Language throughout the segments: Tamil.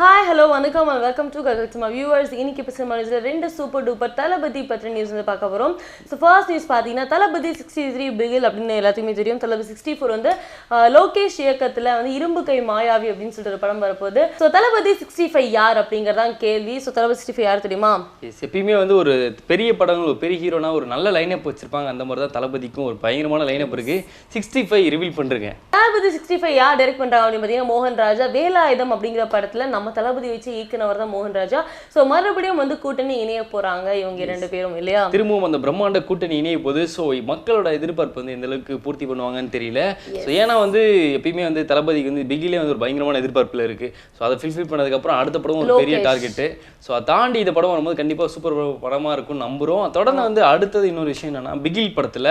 hi hello வணக்கம் வெல்கம் டு கல்கட்மா வியூவர்ஸ் இன்னைக்கு இப்போ சினிமாவில் ரெண்டு சூப்பர் டூப்பர் தளபதி பற்றி நியூஸ் வந்து பார்க்க போகிறோம் ஸோ ஃபர்ஸ்ட் நியூஸ் பார்த்தீங்கன்னா தளபதி சிக்ஸ்டி த்ரீ பிகில் அப்படின்னு எல்லாத்துக்குமே தெரியும். தளபதி சிக்ஸ்டி ஃபோர் வந்து லோகேஷ் இயக்கத்தில் வந்து இரும்பு கை மாயாவி அப்படின்னு சொல்லிட்டு ஒரு படம் வரப்போகுது. ஸோ தளபதி சிக்ஸ்டி ஃபைவ் யார் அப்படிங்கிறதான் கேள்வி. ஸோ தளபதி சிக்ஸ்டி ஃபைவ் யார் தெரியுமா? எப்பயுமே வந்து ஒரு பெரிய படங்கள் ஒரு பெரிய ஹீரோனா ஒரு நல்ல லைனப் வச்சிருப்பாங்க. அந்த மாதிரி தான் தளபதிக்கும் ஒரு பயங்கரமான லைனப் இருக்கு. சிக்ஸ்டி ஃபைவ் ரிவீல் பண்ணுறேங்க தளபதி சிக்ஸ்டி ஃபைவ் யார் டைரக்ட் பண்றாங்க அப்படின்னு பார்த்தீங்கன்னா மோகன் ராஜா வேலாயுதம் அப்படிங்கிற படத்துல நம்ம தளபதி வச்சு இயக்குனவர் தான் மோகன் ராஜா. ஸோ மறுபடியும் வந்து கூட்டணி இணைய போறாங்க இவங்க ரெண்டு பேரும் இல்லையா? திரும்பவும் அந்த பிரம்மாண்ட கூட்டணி இணைய போது ஸோ மக்களோட எதிர்பார்ப்பு வந்து எந்த அளவுக்கு பூர்த்தி பண்ணுவாங்கன்னு தெரியல. ஸோ ஏன்னா வந்து எப்பயுமே வந்து தளபதிக்கு வந்து பிகிலே வந்து ஒரு பயங்கரமான எதிர்பார்ப்புல இருக்கு. ஸோ அதை ஃபில்ஃபில் பண்ணதுக்கப்புறம் அடுத்த படம் ஒரு பெரிய. டார்கெட்டு ஸோ அதை தாண்டி இந்த படம் வரும்போது கண்டிப்பா சூப்பர் படமா இருக்கும்னு நம்புறோம். தொடர்ந்து வந்து அடுத்தது இன்னொரு விஷயம் என்னன்னா பிகில் படத்துல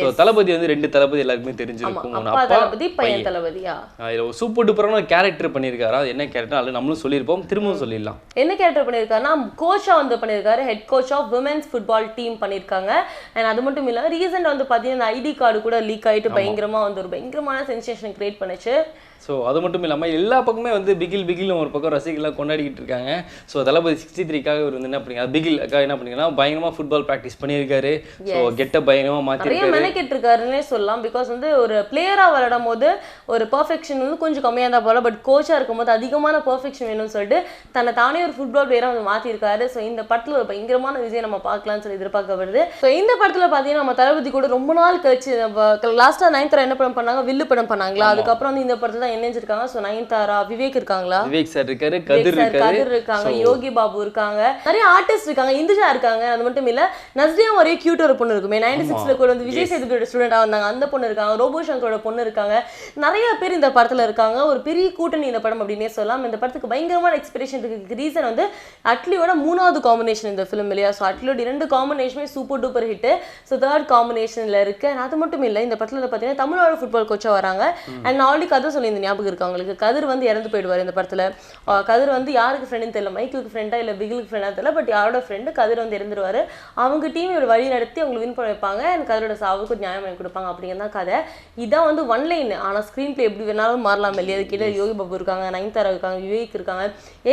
ஸோ தளபதி வந்து ரெண்டு தளபதி எல்லாருக்குமே தெரிஞ்சிருக்கும். அப்பா தளபதி பையன் தளபதியா? சூப்பர் டூப்பரான கேரக்டர் பண்ணியிருக்காரு? அது என்ன கேரக்டர் அது நம்மளும் சொல்லியிருப்போம் திரும்பவும் சொல்லிடலாம். என்ன கேரக்டர் பண்ணியிருக்காருன்னா கோச்சா வந்து பண்ணியிருக்காரு. Head coach of women's football team பண்ணியிருக்காங்க. அண்ட் அது மட்டும் இல்ல ரீசெண்ட் வந்து பார்த்தீங்கன்னா ஐடி கார்டு கூட லீக் ஆயிட்டு பயங்கரமா வந்து ஒரு பயங்கரமான சென்சேஷன் கிரியேட் பண்ணுச்சு. ஸோ அது மட்டும் இல்லாமல் எல்லா பக்கமே வந்து பிகில் பிகில்னு ஒரு பக்கம் ரசிகர்லாம் கொண்டாடிக்கிட்டு இருக்காங்க. ஸோ தளபதி சிக்ஸ்டி த்ரீக்காக இவர் வந்து என்ன பண்ணீங்க பிகில் அக்கா என்ன பண்ணீங்கன்னா பயங்கரமாக ஃபுட்பால் ப்ராக்டிஸ் பண்ணியிருக்காரு. ஸோ கெட்ட பயங்கரமாக நிறைய மாற்றிருக்காரு மெனக்கெட்டு இருக்காருன்னே சொல்லலாம். பிகாஸ் வந்து ஒரு பிளேயராக விளையாடும் போது ஒரு பர்ஃபெக்ஷன் வந்து கொஞ்சம் கம்மியாக இருந்தால் போல பட் கோச்சாக இருக்கும்போது அதிகமான பர்ஃபெக்ஷன் வேணும்னு சொல்லிட்டு தன்னை தானே ஒரு ஃபுட்பால் பிளேயராக வந்து மாற்றிருக்காரு ஸோ இந்த படத்தில் ஒரு பயங்கரமான விஜய் நம்ம பார்க்கலாம்னு சொல்லி எதிர்பார்க்கப்படுது. ஸோ இந்த படத்தில் பார்த்தீங்கன்னா நம்ம தளபதி கூட ரொம்ப நாள் கழிச்சு லாஸ்ட்டாக நயன்தாரா என்ன படம் பண்ணாங்க? வில்லு படம் பண்ணாங்களா? அதுக்கப்புறம் வந்து இந்த படத்தில் தான் இணைஞ்சிருக்காங்க ஸோ நயன்தாரா விவேக் இருக்காங்களா? விவேக் சார் இருக்காரு கதிர் கதிர் இருக்காங்க யோகி பாபு இருக்காங்க. நிறைய ஆர்டிஸ்ட் இருக்காங்க இந்துஜா இருக்காங்க அது மட்டும் இல்ல நஸ்ரியா ஒரே கியூட் ஒரு பொண்ணு இருக்குமே. நைன்டி சிக்ஸ்ல கூட வந்து விஜய் சேதுபதியோட ஸ்டூடெண்டா வந்தாங்க. அந்த பொண்ணு இருக்காங்க ரோபோ சங்கரோட பொண்ணு இருக்காங்க. நிறைய பேர் இந்த படத்துல இருக்காங்க. ஒரு பெரிய கூட்டணி இந்த படம் அப்படின்னே சொல்லலாம். இந்த படத்துக்கு பயங்கரமான எக்ஸ்பெக்டேஷன் இருக்கு. ரீசன் வந்து அட்லியோட மூணாவது காம்பினேஷன் இந்த ஃபிலிம் இல்லையா? ஸோ அட்லியோட இரண்டு காம்பினேஷனுமே super duper hit so third காம்பினேஷன்ல இருக்கு அது மட்டும் இல்லை இந்த படத்துல பார்த்தீங்கன்னா தமிழோட ஃபுட்பால் கோச்சா வராங்க. அண்ட் ஆல்ரெடி கதை சொல்லி இந்த ஞாபகம் இருக்கு அவங்களுக்கு கதிர் வந்து இறந்து போயிடுவார் இந்த படத்துல. கதிர் வந்து யாருக்கு ஃப்ரெண்டுன்னு தெரியல மைக்கிளுக்கு ஃப்ரெண்டா இல்லை பிகிலுக்கு ஃப்ரெண்டா தெரியல பட் யாரோட ஃப்ரெண்டு கதிர் வந்து இறந்துருவாரு. அவங்க டீம் ஒரு வழி நடத்தி அவங்களை வின் பண்ண வைப்பாங்க. அண்ட் கதிரோட சாவுக்கு ஒரு நியாயம் வாங்கி கொடுப்பாங்க அப்படிங்கிறது தான் கதை. இதான் வந்து ஒன் லைன் ஆனால் ஸ்க்ரீன் பிளே எப்படி வேணாலும் மாறலாம் இல்லையா? அது கீழே யோகி பாபு இருக்காங்க நயன்தாரா இருக்காங்க விவேக் இருக்காங்க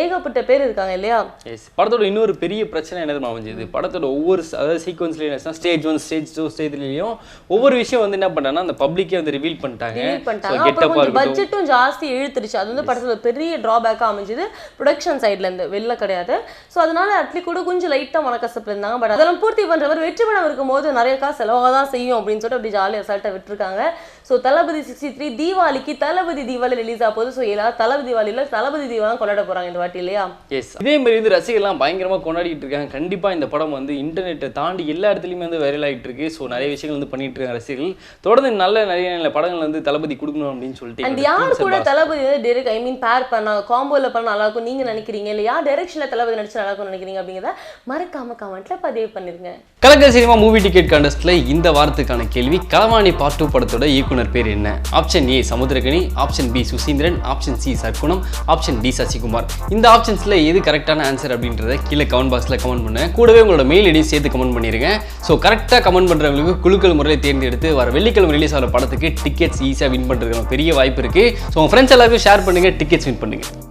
ஏகப்பட்ட பேர் இருக்காங்க இல்லையா? எஸ் படத்தோட இன்னொரு பெரிய பிரச்சனை என்ன அமைஞ்சது? படத்தோட ஒவ்வொரு அதாவது சீக்வன்ஸ்லையும் ஸ்டேஜ் ஒன் ஸ்டேஜ் டூ ஸ்டேஜ்லையும் ஒவ்வொரு விஷயம் வந்து என்ன பண்ணாங்கன்னா அந்த பப்ளிக்கே வந்து ரிவீல் பண்ணிட்டாங்க. பட்ஜெட்டும் ஜாஸ்தி இழுத்துருச்சு. அது வந்து படத்துல பெரிய டிராபேக்காக அமைஞ்சது. ப்ரொடக்ஷன் சைட்ல இருந்து வெளில கிடையாது. ஸோ அதனால அட்லி கூட கொஞ்சம் லைட்டா மனக்கசப்பு இருந்தாங்க. பட் அதெல்லாம் பூர்த்தி பண்றவர் வெற்றி படம் இருக்கும்போது நிறைய காசு செலவாக தான் செய்யும் அப்படின்னு சொல்லிட்டு அப்படி ஜாலியாக அசால்ட்டாக விட்டுருக்காங்க. ஸோ தளபதி சிக்ஸ்டி த்ரீ தீபாவளிக்கு தளபதி தீபாவளி ரிலீஸ் ஆக போகுது. ஸோ எல்லாரும் தளபதி தீபாவளியில் தளபதி தீபாவளி கொண்டாட போறாங்க இந்த வாட்டி இல்லையா? எஸ் இதே மாதிரி வந்து ரசிகர்லாம் பயங்கரமா கொண்டாடிட்டு இருக்காங்க. கண்டிப்பா இந்த படம் வந்து இன்டர்நெட்டை தாண்டி எல்லா இடத்துலையுமே வந்து வைரல் ஆகிட்டு இருக்கு ஸோ நிறைய விஷயங்கள் வந்து பண்ணிட்டு இருக்காங்க ரசிகர்கள். தொடர்ந்து நல்ல நிறைய நல்ல படங்கள் வந்து தளபதி கொடுக்கணும் அப்படின்னு சொல்லிட்டு அண்ட் யார் கூட தளபதி வந்து டெரெக்ட் ஐ மீன் பேர் பண்ண காம்போல பண்ண நல்லா இருக்கும் நீங்க நினைக்கிறீங்க? இல்ல யார் டைரக்ஷன்ல தளபதி நடிச்சு நல்லா இருக்கும்னு நினைக்கிறீங்க அப்படிங்கிறத மறக்காம கமெண்ட்ல பதிவு பண்ணிருங்க. கலக்கல் சினிமா மூவி டிக்கெட் கான்டெஸ்ட்ல இந்த வாரத்துக்கான கேள்வி களவாணி பார்ட் டூ படத்தோட இயக்குனர் பேர் என்ன? Option A Samuthirakani option B Suseenthiran. Option C Sargunam. Option D Sasikumar. இந்த ஆப்ஷன்ஸ்ல எது கரெக்டான ஆன்சர் அப்படின்றத கீழே கமெண்ட் பாக்ஸில் கமெண்ட் பண்ணுங்க கூடவே உங்களோட மெயில் ஐடியும் சேர்த்து கமெண்ட் பண்ணிருங்க. ஸோ கரெக்டாக கமெண்ட் பண்றவங்களுக்கு குழுக்கள் முறையில் தேர்ந்தெடுத்து வர வெள்ளிக்கிழமை ரிலீஸ் ஆகிற படத்துக்கு டிக்கெட்ஸ் ஈஸியாக வின் பண்றதுக்கான பெரிய வாய்ப்பு இருக்கு. ஸோ உங்க ஃப்ரெண்ட்ஸ் எல்லாருக்கும் ஷேர் பண்ணுங்க டிக்கெட்ஸ் வின் பண்ணுங்க.